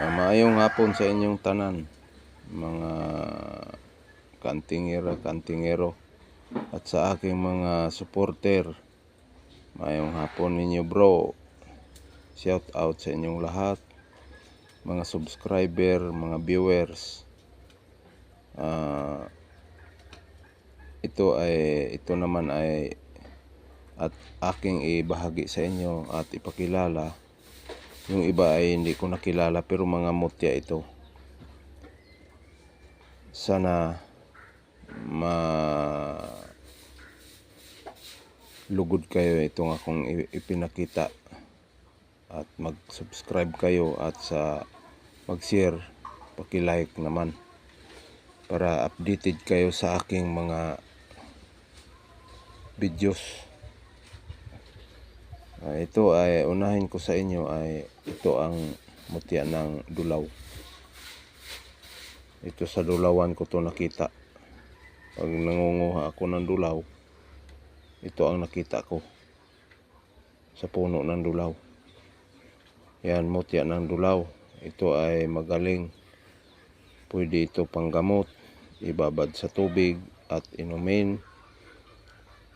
Ah, maayong hapon sa inyong tanan, mga kantingera, kantingero, at sa aking mga supporter. Maayong hapon ninyo bro. Shout out sa inyong lahat, mga subscriber, mga viewers. Ah, ito ay ito naman ay at aking ibahagi sa inyo at ipakilala yung iba ay hindi ko nakilala pero mga mutya ito. Sana ma lugod kayo itong akong ipinakita at mag-subscribe kayo at sa mag-share, paki-like naman para updated kayo sa aking mga videos. Ah, ito ay unahin ko sa inyo ay ito ang mutya ng dulaw. Ito sa dulawan ko to nakita. Pag nangunguha ako ng dulaw, ito ang nakita ko sa puno ng dulaw. Yan, mutya ng dulaw. Ito ay magaling. Pwede ito panggamot, ibabad sa tubig at inumin.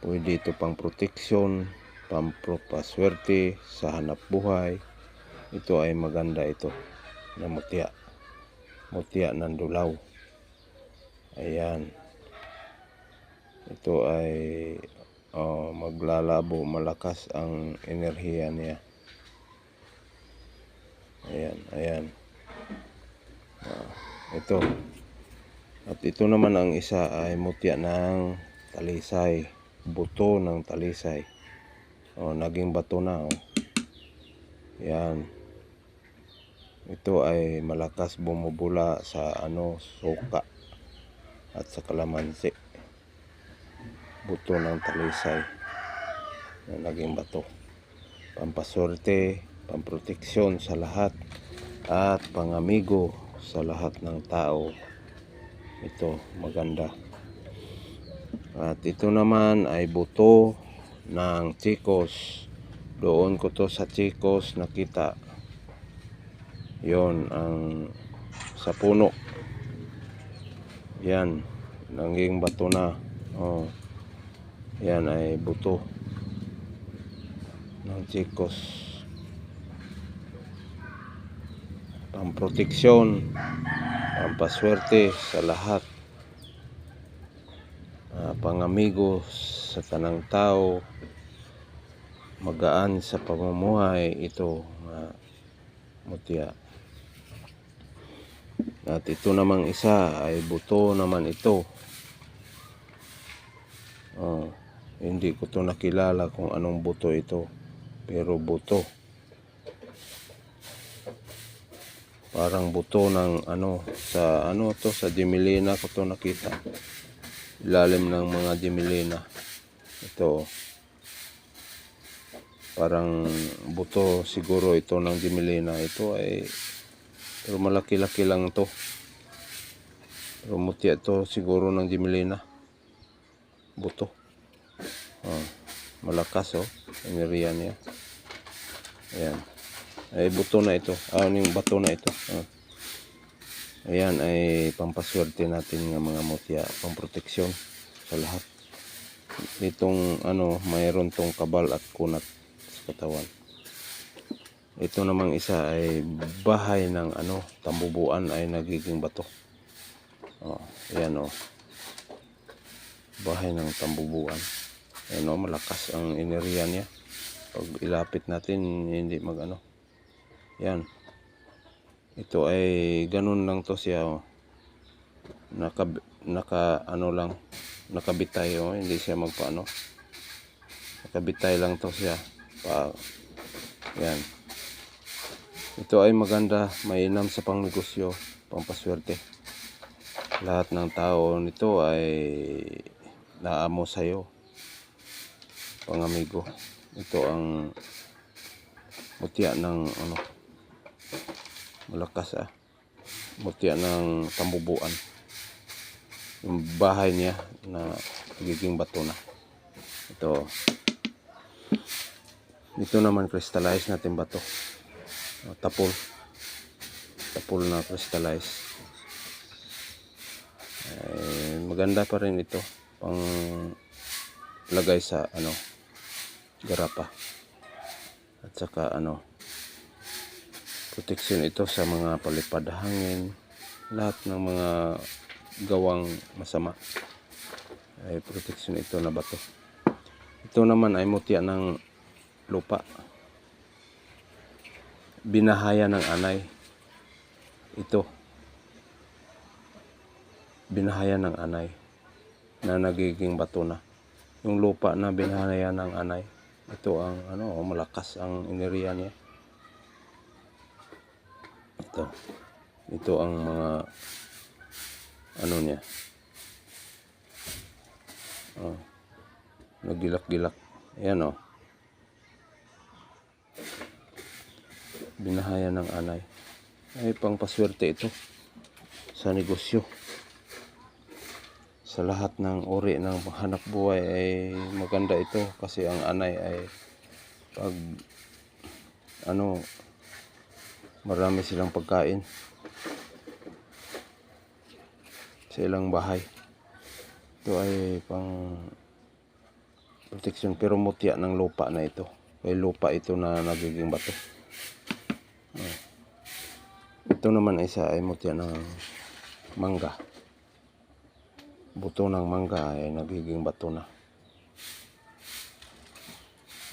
Pwede ito pang proteksyon, pampropaswerte sa hanap buhay. Ito ay maganda ito na mutya. Mutya ng dulaw. Ayan. Ito ay oh, maglalabo, malakas ang enerhiya niya. Ayan, ayan. Ah, ito. At ito naman ang isa ay mutya ng talisay. Buto ng talisay. Oh, naging bato na. Oh. Yan. Ito ay malakas bumubula sa ano, suka at sa kalamansi. Buto ng talisay na naging bato. Pampaswerte, pamproteksyon sa lahat at pangamigo sa lahat ng tao. Ito, maganda. At ito naman ay buto ng chikos. Doon ko to sa chikos nakita. Yon ang sa puno. Yan, naging bato na. Oh. Yan ay buto ng chikos. Pamproteksyon, pampaswerte sa lahat. Ah, pangamigo sa tanang tao, magaan sa pamumuhay ito nga mutya. At ito namang isa ay buto naman ito. Oh, hindi ko to nakilala kung anong buto ito. Pero buto. Parang buto ng ano sa ano to sa Dimilena ko to nakita. Ilalim ng mga Dimilena. Ito. Parang buto siguro ito ng Dimilena. Ito ay pero malaki-laki lang to. Pero mutya to siguro ng Dimilena. Buto. Oh, malakas oh. Enerhiya niya. Ayan. Ay buto na ito. Ah, ano yung bato na ito. Ah. Ayan ay pampaswerte natin ng mga mutya, pamproteksyon sa lahat. Itong ano, mayroon tong kabal at kunat sa katawan. Ito namang isa ay bahay ng ano, tambubuan ay nagiging bato. Oh, ayan oh. Bahay ng tambubuan. Ayan oh, malakas ang enerhiya niya. Pag ilapit natin, hindi mag ano. Yan. Ito ay ganun lang to siya oh. Naka naka ano lang nakabitay oh, hindi siya magpaano. Nakabitay lang to siya. Pa yan. Ito ay maganda, mainam sa pangnegosyo, pampaswerte. Lahat ng tao nito ay naamo sa'yo. Pangamigo. Ito ang mutya ng ano malakas ah mutya ng tambubuan yung bahay niya na nagiging bato na. Ito. Ito naman crystallize natin bato. Tapol. Tapol na crystallize. Eh, maganda pa rin ito pang lagay sa ano garapa. At saka ano protection ito sa mga palipad hangin lahat ng mga gawang masama. Ay protection ito na bato. Ito naman ay mutya ng lupa. Binahaya ng anay. Ito. Binahaya ng anay na nagiging bato na. Yung lupa na binahaya ng anay. Ito ang ano malakas ang enerhiya niya. Ito. Ito ang mga ano niya? Oh, nagilak-gilak. Ayan oh. Binahaya ng anay. Ay pang paswerte ito sa negosyo. Sa lahat ng uri ng hanap buhay ay maganda ito kasi ang anay ay pag ano marami silang pagkain sa ilang bahay. Ito ay pang protection pero mutya ng lupa na ito. Ay lupa ito na nagiging bato. Oh. ito naman isa ay mutya ng mangga. Buto ng mangga ay nagiging bato na.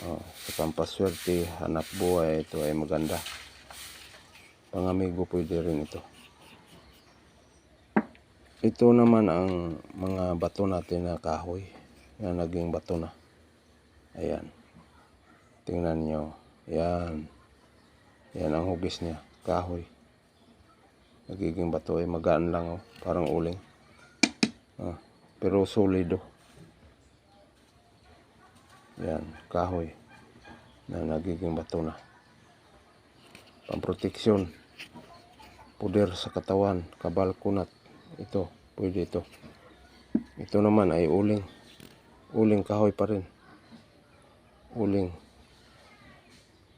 Oh, sa pampaswerte hanap buhay ito ay maganda. Pangamigo pwede rin ito ito naman ang mga bato natin na kahoy na naging bato na. Ayan. Tingnan nyo. Yan yan ang hugis niya. Kahoy. Nagiging bato ay magaan lang oh, parang uling. Ah, pero solido. Yan kahoy na nagiging bato na. Pamproteksyon. Puder sa katawan. Kabal kunat ito pwede ito. Ito naman ay uling uling kahoy pa rin. Uling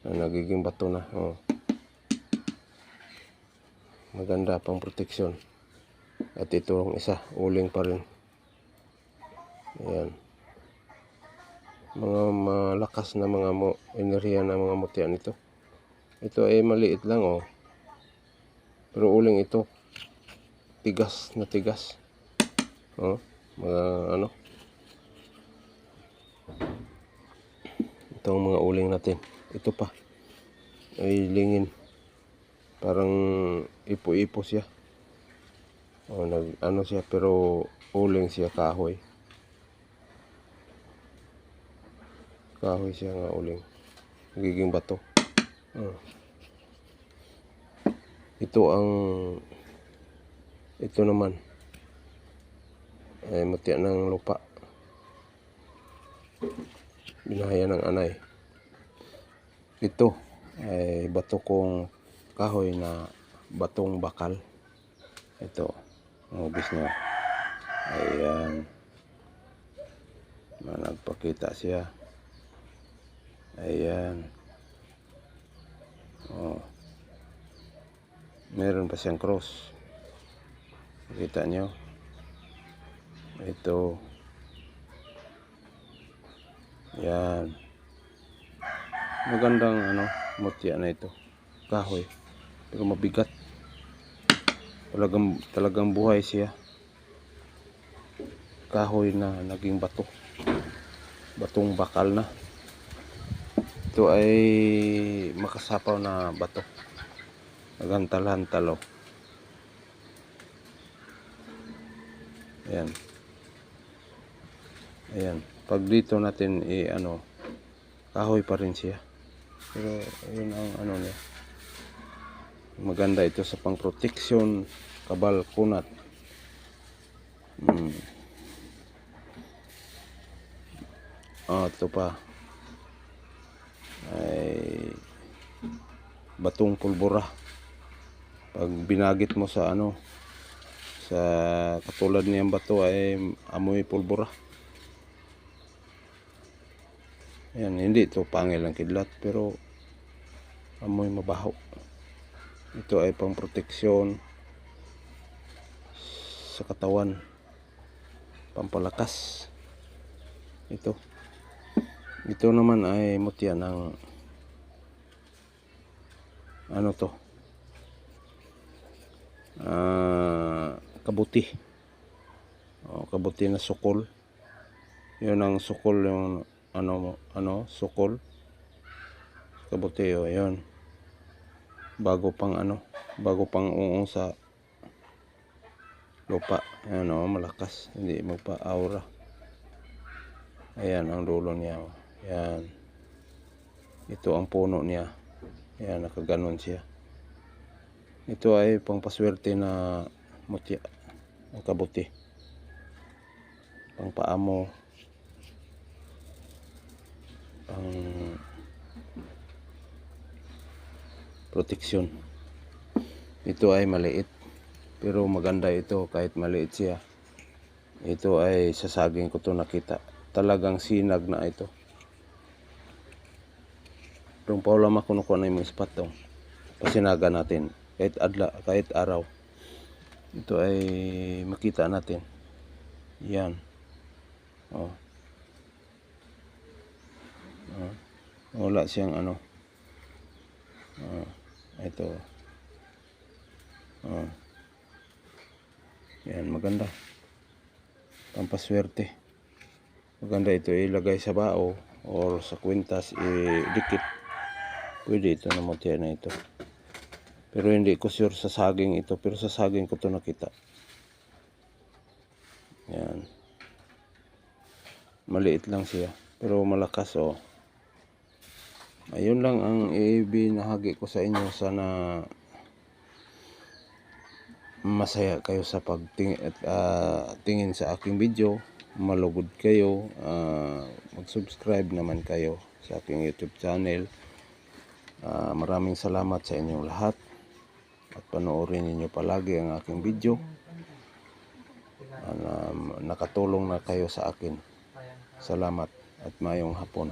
na nagiging bato na oh. maganda pang proteksyon. At ito ang isa uling pa rin. Ayan. Mga malakas na mga mo, enerhiya na mga mutya nito ito ay maliit lang oh pero uling ito tigas na tigas. Oh mga ano. Itong mga uling natin. Ito pa. Ay lingin. Parang ipo-ipo siya. Oh nag ano siya pero uling siya kahoy. Kahoy siya nga uling. Nagiging bato. Oh. ito ang ito naman. Ay mutya ng lupa. Binahaya ng anay. Ito ay bato kong kahoy na batong bakal. Ito ang ubis niya. Ayan. Na nagpakita siya. Ayan. Oh. Meron pa siyang cross Kita nyo. Ito. Yan. Magandang ano, mutya na ito. Kahoy. Pero mabigat. Talagang, talagang buhay siya. Kahoy na naging bato. Batong bakal na. Ito ay makasapaw na bato. Nagantal-hantal oh. Ayan. Ayan. Pag dito natin i ano kahoy pa rin siya. Pero ayun ang ano niya. Maganda ito sa pang protection, kabal kunat. Hmm. Ah, ito pa. Ay batong pulbura. Pag binagit mo sa ano, sa katulad niyang bato ay amoy pulbura yan hindi ito pangil ang kidlat pero amoy mabaho Ito ay pang proteksyon sa katawan. Pampalakas. Ito. Ito naman ay mutya ng ano to? Ah, kabuti. Oh, kabuti na sukol. 'Yun ang sukol yung ano mo- ano, sukol. Kabuti oh, 'yun. Bago pang ano, bago pang uong sa lupa. Ayan oh, malakas. Hindi magpa-aura. Ayan ang dulo niya. oh. Ayan. Ito ang puno niya. Ayan, nakaganon siya. Ito ay pangpaswerte na mutya. Ang kabuti. Pang proteksyon. Ito ay maliit. Pero maganda ito kahit maliit siya. Ito ay sa saging ko to nakita. Talagang sinag na ito. Rung Paula makunuko na yung spot to. Pasinaga natin. Kahit adla, kahit araw. Ito ay makita natin. Yan. Oh. Oh. Wala siyang ano. Oh. Ito. Oh. Yan, maganda. Pampaswerte. Maganda ito ilagay sa bao or sa kwintas idikit. Pwede ito na mutya na ito. Pero hindi ko sure sa saging ito. Pero sa saging ko to nakita. Yan. Maliit lang siya. Pero malakas oh. Ayun lang ang ibinahagi ko sa inyo. Sana masaya kayo sa pagtingin ah, tingin sa aking video. Malugod kayo. ah, mag-subscribe naman kayo sa aking YouTube channel. Ah, maraming salamat sa inyong lahat at panoorin ninyo palagi ang aking video. Na nakatulong na kayo sa akin. Salamat at mayong hapon.